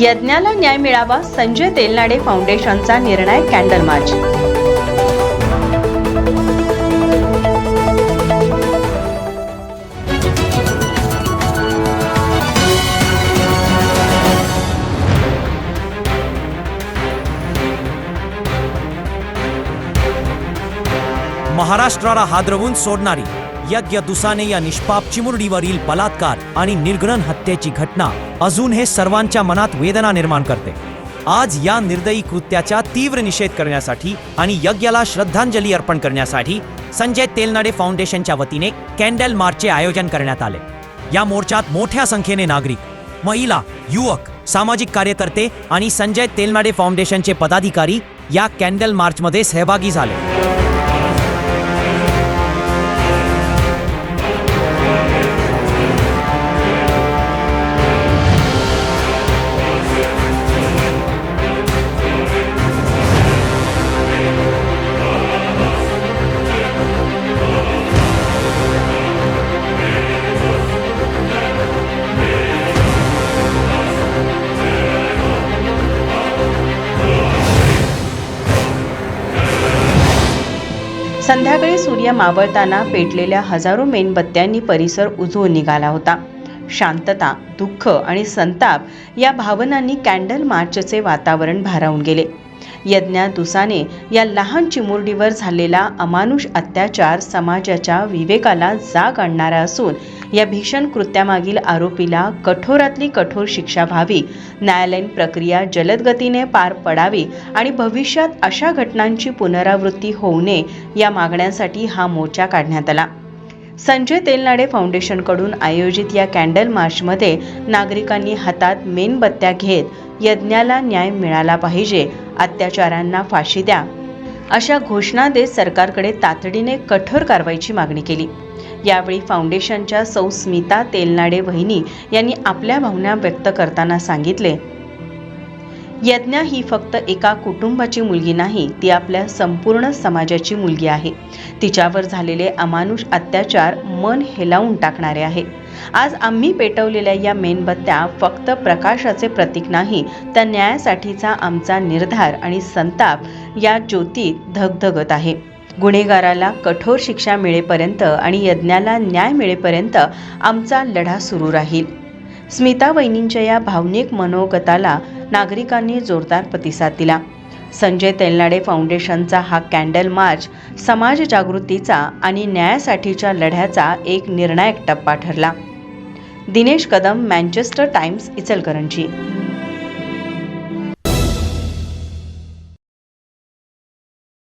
यज्ञाला न्याय मिळावा संजय तेलनाडे फाउंडेशनचा निर्णय कॅन्डल मार्च महाराष्ट्राला हादरवून सोडणारी यज्ञ दुसाने या निष्पाप चिमुरडीवरील बलात्कार आणि निर्घृण हत्येची घटना. अजून हे सर्वांच्या मनात वेदना निर्माण करते. आज या निर्दयी कृत्याचा तीव्र निषेध करण्यासाठी आणि यज्ञाला श्रद्धांजली अर्पण करण्यासाठी संजय तेलनाडे फाउंडेशनच्या वतीने कॅन्डल मार्चचे आयोजन करण्यात आले. या मोर्चात मोठ्या संख्येने नागरिक महिला युवक सामाजिक कार्यकर्ते आणि संजय तेलनाडे फाउंडेशनचे पदाधिकारी या कॅन्डल मार्चमध्ये सहभागी झाले. संध्याकाळी सूर्य मावळताना पेटलेल्या हजारो मेणबत्त्यांनी परिसर उजळून निघाला होता. शांतता दुःख आणि संताप या भावनांनी कॅन्डल मार्चचे वातावरण भारावून गेले. यज्ञा दुसाने या लहान चिमुरडीवर झालेला अमानुष अत्याचार समाजाच्या विवेकाला जाग आणणारा असून या भीषण कृत्यामागील आरोपीला कठोरातली कठोर शिक्षा व्हावी न्यायालयीन प्रक्रिया जलदगतीने पार पडावी आणि भविष्यात अशा घटनांची पुनरावृत्ती होऊ नये या मागण्यांसाठी हा मोर्चा काढण्यात आला. संजय तेलनाडे फाउंडेशनकडून आयोजित या कॅन्डल मार्चमध्ये नागरिकांनी हातात मेणबत्त्या घेत यज्ञाला न्याय मिळाला पाहिजे अत्याचारांना फाशी द्या. अशा घोषणा देत सरकारकडे तातडीने कठोर कारवाईची मागणी केली. यावेळी फाउंडेशनच्या सौ स्मिता तेलनाडे वहिनी यांनी आपल्या भावना व्यक्त करताना सांगितले. यज्ञा ही फक्त एका कुटुंबाची मुलगी नाही ती आपल्या संपूर्ण समाजाची मुलगी आहे. तिच्यावर झालेले अमानुष अत्याचार मन हेलावून टाकणारे आहे. आज आम्ही पेटवलेल्या या मेणबत्त्या फक्त प्रकाशाचे प्रतीक नाही तर न्यायासाठीचा आमचा निर्धार आणि संताप या ज्योतीत धगधगत आहे. गुन्हेगाराला कठोर शिक्षा मिळेपर्यंत आणि यज्ञाला न्याय मिळेपर्यंत आमचा लढा सुरू राहील. स्मिता वहिनींच्या या भावनिक मनोगताला नागरिकांनी जोरदार प्रतिसाद दिला. संजय तेलनाडे फाउंडेशनचा हा कॅन्डल मार्च समाज जागृतीचा आणि न्यायासाठीच्या लढ्याचा एक निर्णायक टप्पा ठरला. Dinesh Kadam Manchester Times Ichalkaranji